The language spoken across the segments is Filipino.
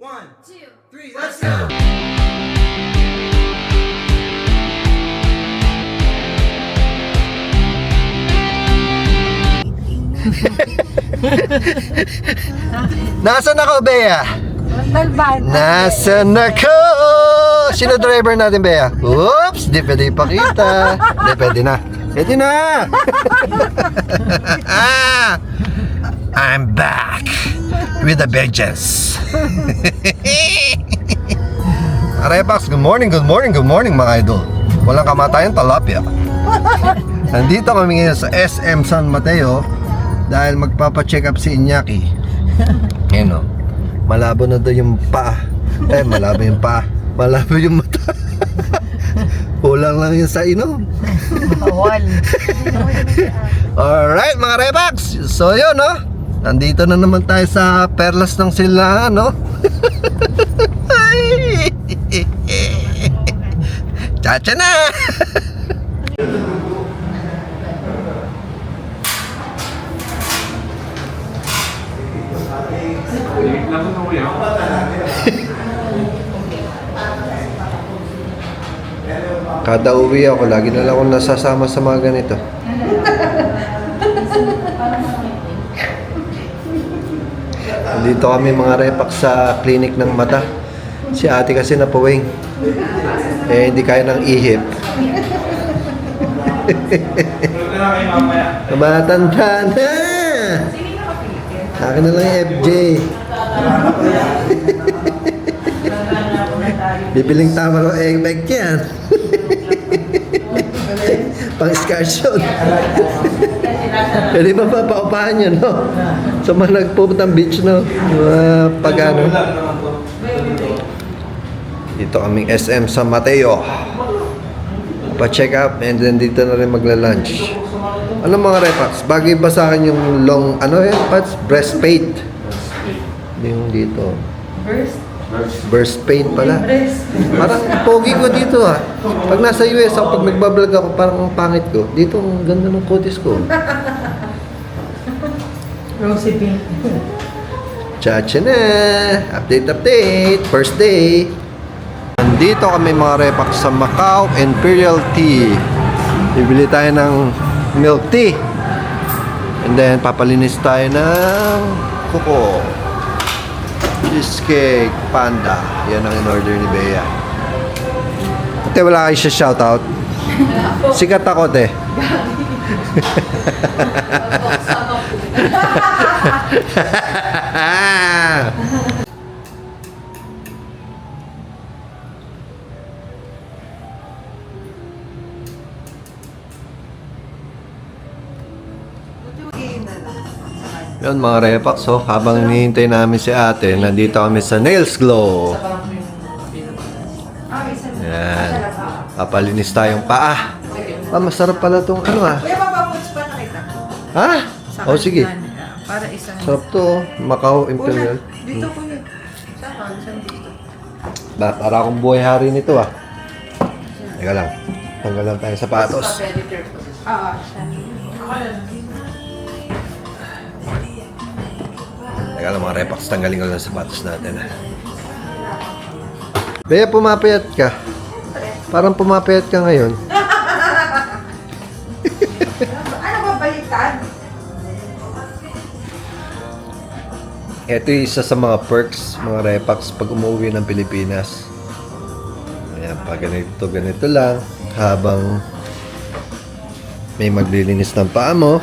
One, two, three, let's go! Nasaan ako, Bea? Talban. Nasaan ako? Sino driver natin, Bea? Oops! Di pwede ipakita. Di pwede na. Pwede na! Ah! I'm back with a vengeance. Arepax, good morning, good morning, good morning mga idol. Walang kamatayan, talapia. Nandito kami ngayon sa SM San Mateo dahil magpapa-check up si Iñaki. Ayan o. Malabo na daw yung paa. Eh, malabo yung paa. Malabo yung mata. Kulang lang yun sa inom. Bawal. Alright mga Rebax! So yun no? Nandito na naman tayo sa Perlas ng Silangan no? Chacha na! Kada uwi ako, lagi na lang ako nasasama sa mga ganito. Dito kami mga repak sa clinic ng mata. Si ate kasi napuwing. Eh, hindi kaya ng ihip. Matanda na! Akin na lang yung FJ. Bibiling tama ng egg yan. Pang excursion. Pwede ba papaupahan yun, no? Sa mga nagpupuntang beach, no? Mga pag ano. Dito kaming SM San Mateo. Pa-check up and then dito na rin magla-lunch. Ano mga repax? Bagay ba sa akin yung long, ano yun? Pats? Breastplate. Yung dito. First, Burst pain pala. breast. Parang pogi ko dito ah. Pag nasa US ako, pag nagbablog ako, parang ang pangit ko. Dito ang ganda ng kutis ko. Rosy pink. Chacha na! Update, update! First day! Nandito kami mga repak sa Macau Imperial Tea. Bibili tayo ng milk tea. And then, papalinis tayo ng kuko. Cheesecake Panda. Yan ang in-order ni Bea. Ate, wala kayo siya shoutout? Sikat ako, te. Yun mga repak, so habang hinihintay namin si ate, nandito kami sa Nails Glow. Yan. Papalinis tayong paa. Ah, masarap pala tong ano ah. Ha? O oh, sige. Para isang... Sarap to. oh. Macau Imperial. Dito kuya. Saan? Saan dito? Ba, para akong buhay hari nito ah. Teka lang. Tanggal lang tayo sapatos. Editor ko. Ah, siya. Teka lang mga repax, tanggalin ko lang sapatos natin ah. Bea, pumapayat ka. Parang pumapayat ka ngayon. Ito yung isa sa mga perks, mga repax pag umuwi ng Pilipinas. Ayan, pag ganito, ganito lang, habang may maglilinis ng paa mo,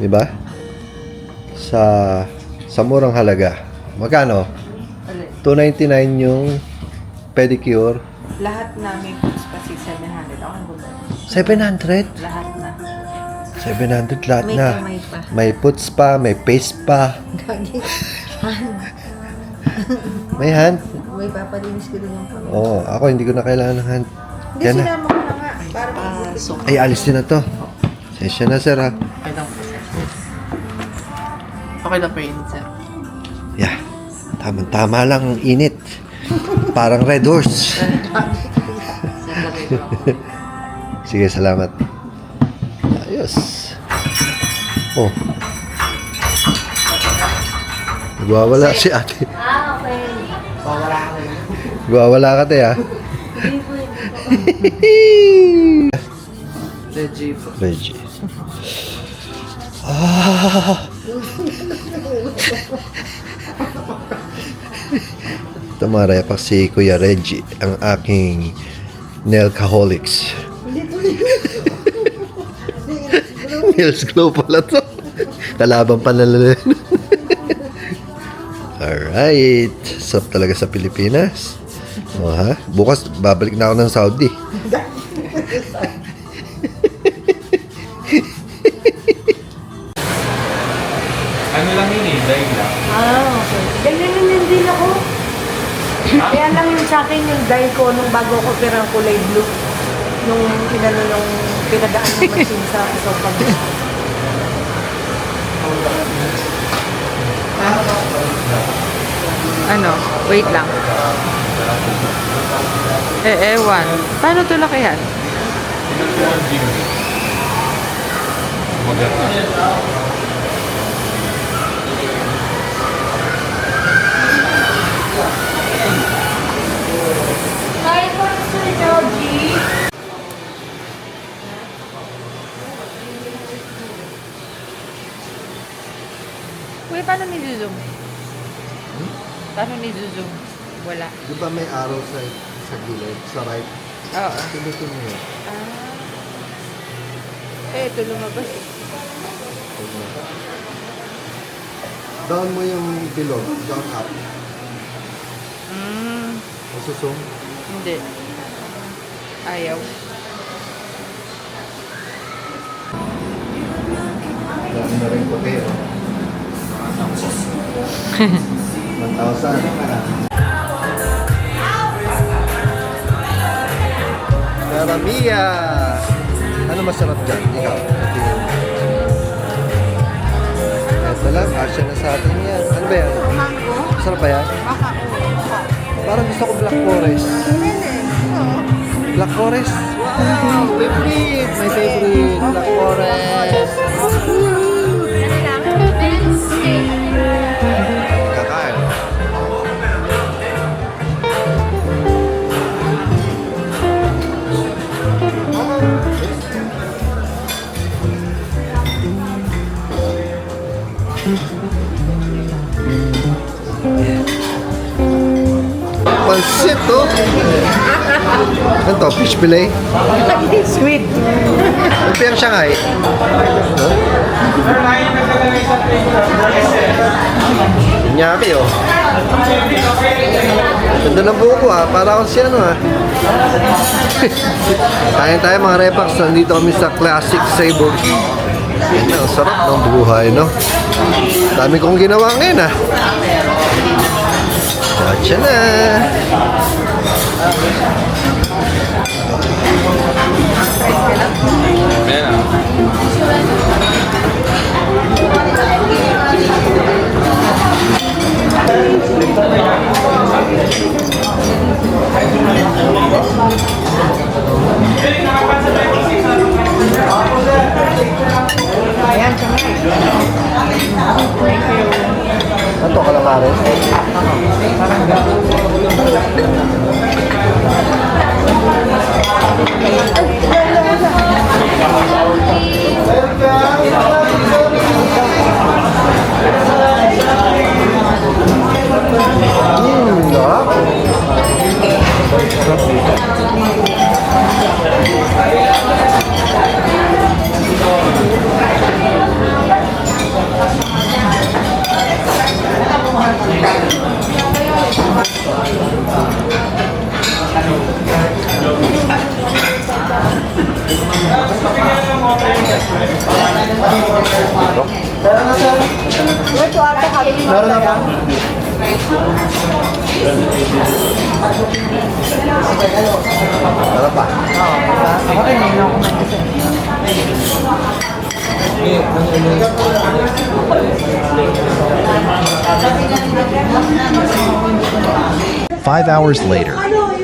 di ba? Sa sa murang halaga. Magkano? Ulit. 299 yung pedicure. Lahat na may pa si 700. Ako ang bumalik. 700? Lahat na. 700 lahat May na. kamay pa. May puts pa, may paste pa, Gagi. may hand. may papalinis ko din yung pang... Oo, ako hindi ko na kailangan ng hand. Hindi, Yan na. sinama ko na nga. Para pasok. Ay, alis din na to. Session na, sir, ha? Okay lang po, sir. Okay lang po yun, sir. Yeah. Tama-tama lang ang init. Parang red horse. Sir, lagay ko. Sige, salamat. Ayos. Oh. Nagwawala si ate. Ah, okay. Wawala ka te ah. Legit po. Reggie. Ah. Ito mga repak si Kuya Reggie, ang aking Nelcaholics. Nails glow pala to. Kalaban pa na lang. Alright. Sarap talaga sa Pilipinas. O ha? Bukas, babalik na ako ng Saudi. Ano lang yun eh, dahil lang. Ah, okay. Ganyan din din ako. Kaya lang yung sa akin yung dye ko nung bago ko pirang kulay blue. Nung inano nung pinadaan ng machine sa sofa. Ano? Wait lang. Eh, ewan. Paano ito lakihan? Tinutuan din. Maganda. Hi, Kuya, paano ni-zoom? Paano ni-zoom? Wala. Di ba may araw sa, sa gilid, sa right? Oo. Pinutin mo yun. Ah. Eh, ito lumabas. eh. Down mo yung bilog, down up. Mm, Masusum. hindi. Ayaw. Dami na rin puti, oh. 1,000. Karamia! Ano masarap dyan? Ikaw. Ito lang, kasya na sa atin yan. Ano ba yan? Mango? Masarap ba yan? Baka. Parang gusto ko Black Forest. Black Forest? Wow! Favorite! My favorite! Black Pansit, oh! Ano to? Fish fillet? Sweet. Ang Shanghai. Inyaki, oh. Ganda ng buko, ah. Para akong si ano, ah. Kain tayo mga repax. Nandito kami sa Classic Savory. Na, ang sarap ng buhay, no? Dami kong ginawa ngayon, ah. Gotcha na. Ano to, kalamares? Mmm, Five hours later.